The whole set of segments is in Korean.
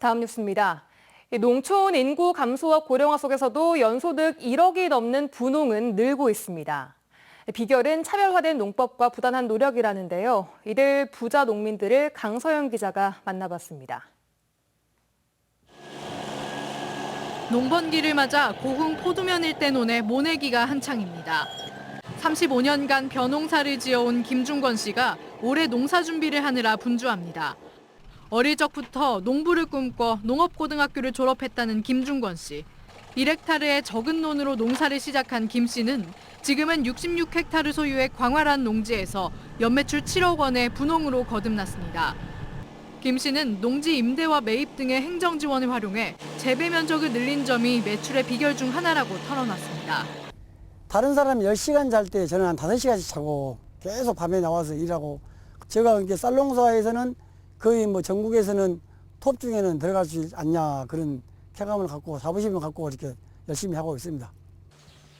다음 뉴스입니다. 이 농촌 인구 감소와 고령화 속에서도 연소득 1억이 넘는 분홍은 늘고 있습니다. 비결은 차별화된 농법과 부단한 노력이라는데요. 이를 부자 농민들을 강서영 기자가 만나봤습니다. 농번기를 맞아 고흥 포두면 일대 논의 모내기가 한창입니다. 35년간 벼농사를 지어온 김중권 씨가 올해 농사 준비를 하느라 분주합니다. 어릴 적부터 농부를 꿈꿔 농업고등학교를 졸업했다는 김중권 씨. 1헥타르의 적은 논으로 농사를 시작한 김 씨는 지금은 66헥타르 소유의 광활한 농지에서 연매출 7억 원의 분홍으로 거듭났습니다. 김 씨는 농지 임대와 매입 등의 행정 지원을 활용해 재배 면적을 늘린 점이 매출의 비결 중 하나라고 털어놨습니다. 다른 사람이 10시간 잘 때 저는 한 5시간씩 자고 계속 밤에 나와서 일하고 제가 이렇게 쌀농사에서는 거의 뭐 전국에서는 톱 중에는 들어갈 수 않냐 그런 쾌감을 갖고 자부심을 갖고 이렇게 열심히 하고 있습니다.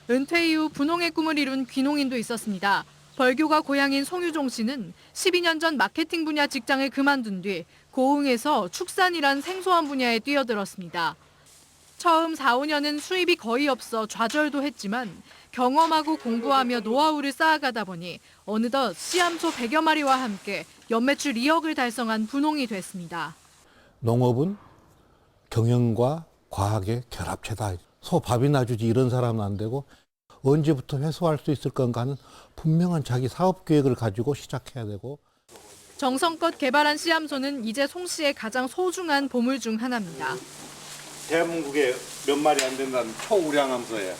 은퇴 이후 분홍의 꿈을 이룬 귀농인도 있었습니다. 벌교가 고향인 송유종 씨는 12년 전 마케팅 분야 직장을 그만둔 뒤 고흥에서 축산이란 생소한 분야에 뛰어들었습니다. 처음 4, 5년은 수입이 거의 없어 좌절도 했지만 경험하고 공부하며 노하우를 쌓아가다 보니 어느덧 씨암소 100여 마리와 함께 연매출 2억을 달성한 분홍이 됐습니다. 농업은 경영과 과학의 결합체다. 소 밥이나 주지 이런 사람은 안 되고 언제부터 회수할 수 있을 건가 하는 분명한 자기 사업 계획을 가지고 시작해야 되고 정성껏 개발한 씨암소는 이제 송 씨의 가장 소중한 보물 중 하나입니다. 대한민국에 몇 마리 안 된다는 초우량함 소예요.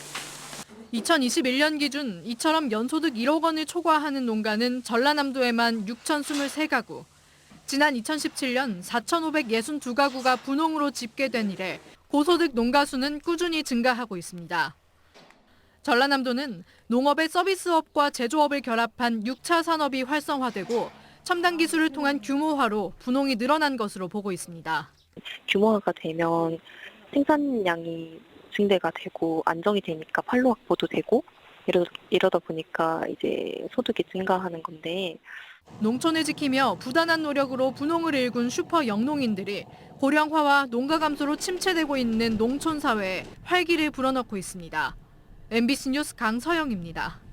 2021년 기준 이처럼 연소득 1억 원을 초과하는 농가는 전라남도에만 6,023가구. 지난 2017년 4,562가구가 분홍으로 집계된 이래 고소득 농가 수는 꾸준히 증가하고 있습니다. 전라남도는 농업의 서비스업과 제조업을 결합한 6차 산업이 활성화되고 첨단 기술을 통한 규모화로 분홍이 늘어난 것으로 보고 있습니다. 규모화가 되면 생산량이 증대가 되고 안정이 되니까 판로 확보도 되고 이러, 이러다 보니까 이제 소득이 증가하는 건데 농촌을 지키며 부단한 노력으로 분홍을 일군 슈퍼 영농인들이 고령화와 농가 감소로 침체되고 있는 농촌 사회에 활기를 불어넣고 있습니다. MBC 뉴스 강서영입니다.